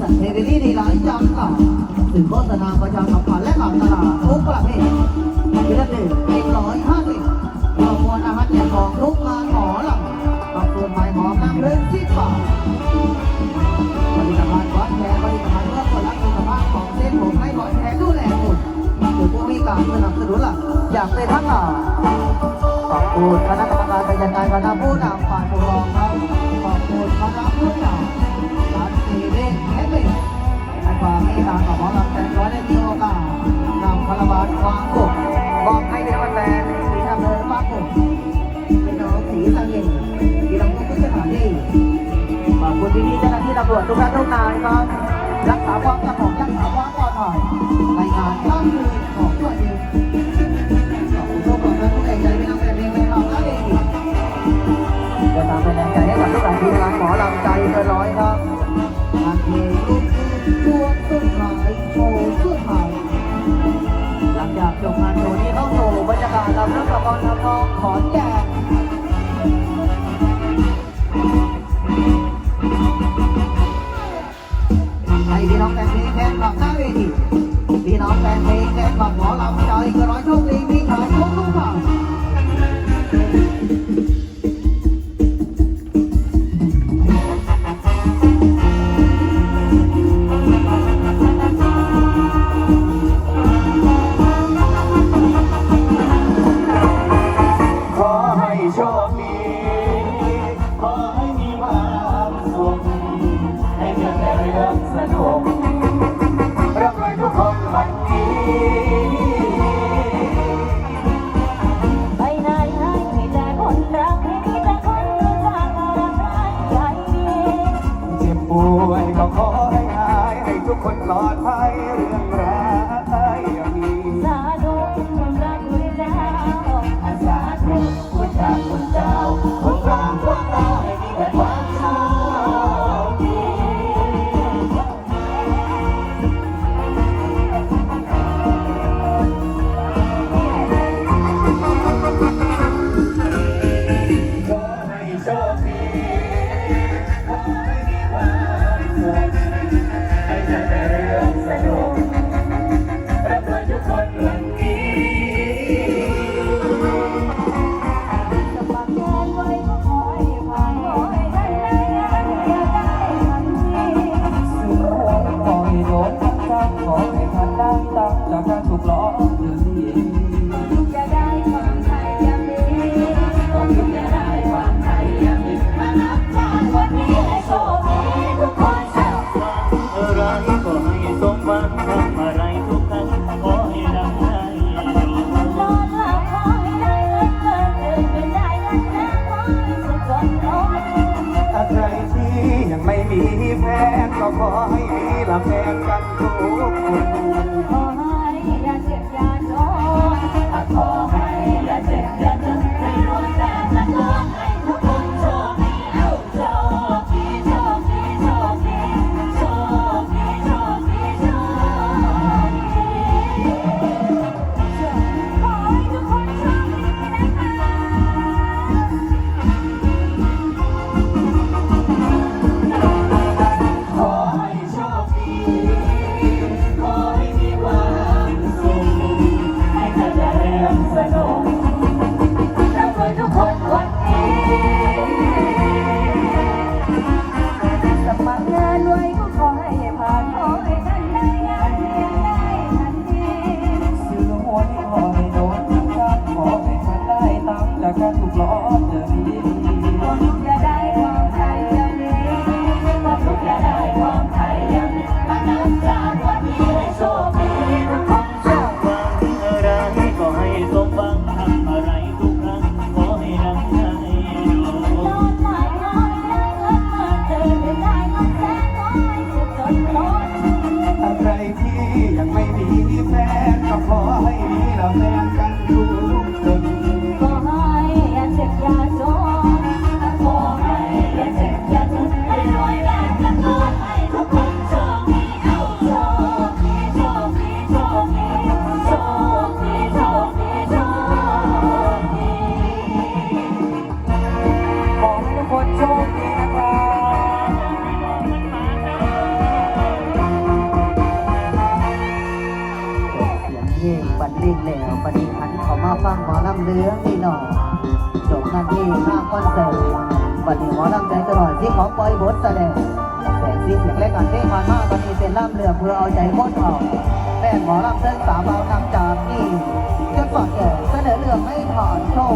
ษัทเทเลดีดีหลายจำกัดสื่อโฆษณาประชาสัมพันธ์และการตลาดทุกประเภทกิจกรรมเอ็มร้อยห้าสิบประมวลอาหารแจกของทุกงานหมอลำปรับส่วนใหม่หอมน้ำเลื่อนที่ป่าผลิตภัณฑ์วัดแขกผลิตภัณฑ์เพื่อคนรักสุขภาพของเส้นผมให้บ่อยแขกดูแลคุณหรือผู้มีการสนับสนุนหลักอยากเป็นทั้งหลายขอบคุณคณะกรรมการจัดการคณะผู้นำฝ่ายปกครองครับขอบคุณคณะผู้นำ ความเมตตากับหมอลำแสงร้อยได้มีโอกาสนำคาราวานความกบบอกให้เป็นวันแฟนสีทำเภอบ้านผมพี่น้องสีสังเกตที่เราทุกสถานที่ขอบคุณพี่ๆเจ้าหน้าที่ตำรวจทุกท่านทุกนายครับรักษาความสงบรักษาความปลอดภัยรายงานข้ามคืน ทุกคนปลอดภัยเรื่องราย ไม่มีแฟนก็ขอให้มีละแฟนกันทุกคน ขอให้อย่าเจ็บอย่า แค่ถูกล้อเธอไม่ดี เพลงบันเลงแล้วบันนี้หันเขามาฟังหมอลำเลื้องนี่หนอจบงานที่ข้างคอนเสิร์ตบันนี้หมอลำใจตลอดที่ขอปล่อยบทแสดงแสงสีเสียงและการเต้นผ่านมาบันนี้เป็นลำเลือเพื่อเอาใจคนออกแม่หมอลำเส้นสาวเบาทำจากนี่จะสอดแก่เสนอเรื่องไม่ถอนโชค